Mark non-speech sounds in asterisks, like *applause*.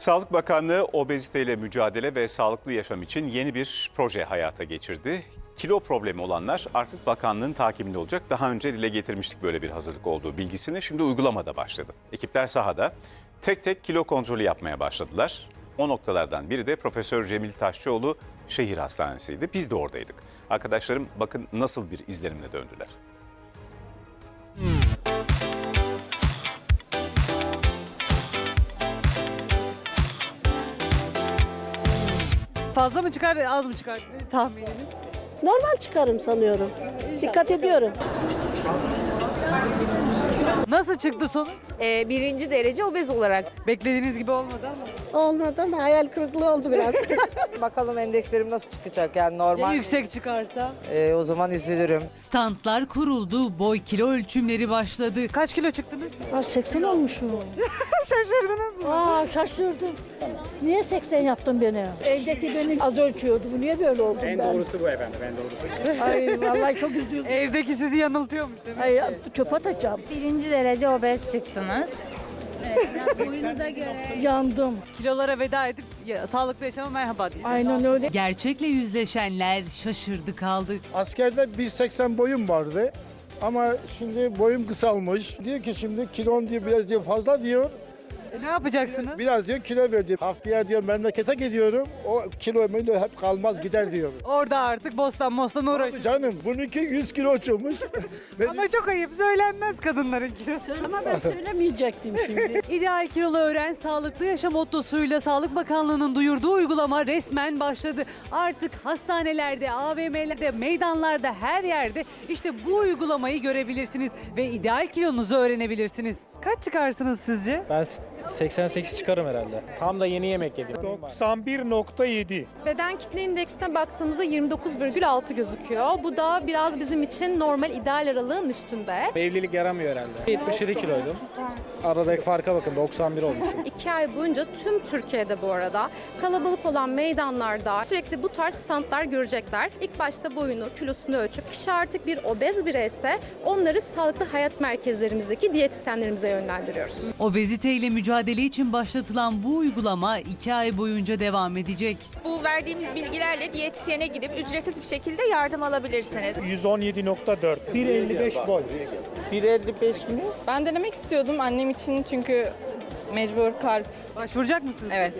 Sağlık Bakanlığı obeziteyle mücadele ve sağlıklı yaşam için yeni bir proje hayata geçirdi. Kilo problemi olanlar artık bakanlığın takibinde olacak. Daha önce dile getirmiştik böyle bir hazırlık olduğu bilgisini. Şimdi uygulamada başladı. Ekipler sahada tek tek kilo kontrolü yapmaya başladılar. O noktalardan biri de Profesör Cemil Taşçıoğlu Şehir Hastanesi'ydi. Biz de oradaydık. Arkadaşlarım bakın nasıl bir izlenimle döndüler. Fazla mı çıkar, az mı çıkar tahmininiz? Normal çıkarım sanıyorum. Dikkat ediyorum. Nasıl çıktı sonuç? Ee, birinci derece obez olarak. Beklediğiniz gibi olmadı ama. Olmadı ama hayal kırıklığı oldu biraz. *laughs* Bakalım endekslerim nasıl çıkacak yani Ya normal. yüksek çıkarsa? Ee, o zaman üzülürüm. Standlar kuruldu, boy kilo ölçümleri başladı. Kaç kilo çıktınız? Aa, 80 olmuşum. *laughs* Şaşırdınız mı? Aa şaşırdım. Niye 80 yaptın beni? Evdeki beni az ölçüyordu. Bu niye böyle oldum ben? En doğrusu bu efendim, en doğrusu. Ay vallahi çok üzüldüm. Evdeki sizi yanıltıyormuş demek. Ay çöp atacağım. Birinci derece obez çıktınız. Evet, biraz boyunuza göre. *laughs* Yandım. Kilolara veda edip ya, sağlıklı yaşama merhaba diye. Aynen öyle. Gerçekle yüzleşenler şaşırdı kaldı. Askerde 1.80 boyum vardı. Ama şimdi boyum kısalmış. Diyor ki şimdi kilon diyor biraz diyor fazla diyor. E, ne yapacaksınız? Biraz diyor kilo ver diyor. Haftaya diyor memlekete gidiyorum. O kilo böyle hep kalmaz gider diyor. Orada artık bostan mostan uğraşıyor. Canım bununki 100 kilo çıkmış. *laughs* Benim- Ama çok ayıp söylenmez kadınların kilosu. Ama ben söylemeyecektim şimdi. *laughs* İdeal kilolu öğren sağlıklı yaşam mottosuyla Sağlık Bakanlığı'nın duyurduğu uygulama resmen başladı. Artık hastanelerde, AVM'lerde, meydanlarda her yerde işte bu uygulamayı görebilirsiniz ve ideal kilonuzu öğrenebilirsiniz. Kaç çıkarsınız sizce? Ben 88 çıkarım herhalde. Tam da yeni yemek yedim. 91.7. Beden kitle indeksine baktığımızda 29,6 gözüküyor. Bu da biraz bizim için normal ideal aralığın üstünde. Evlilik yaramıyor herhalde. 77 kiloydum. Aradaki farka bakın 91 olmuşum. İki ay boyunca tüm Türkiye'de bu arada kalabalık olan meydanlarda sürekli bu tarz standlar görecekler. İlk başta boyunu, kilosunu ölçüp kişi artık bir obez bireyse onları sağlıklı hayat merkezlerimizdeki diyetisyenlerimize yönlendiriyoruz. Obeziteyle mücadele için başlatılan bu uygulama iki ay boyunca devam edecek. Bu verdiğimiz bilgilerle diyetisyene gidip ücretsiz bir şekilde yardım alabilirsiniz. 117.4. 1.55 boy. 1.55 mi? Ben denemek istiyordum annem için çünkü mecbur kalp. Başvuracak mısınız? Evet.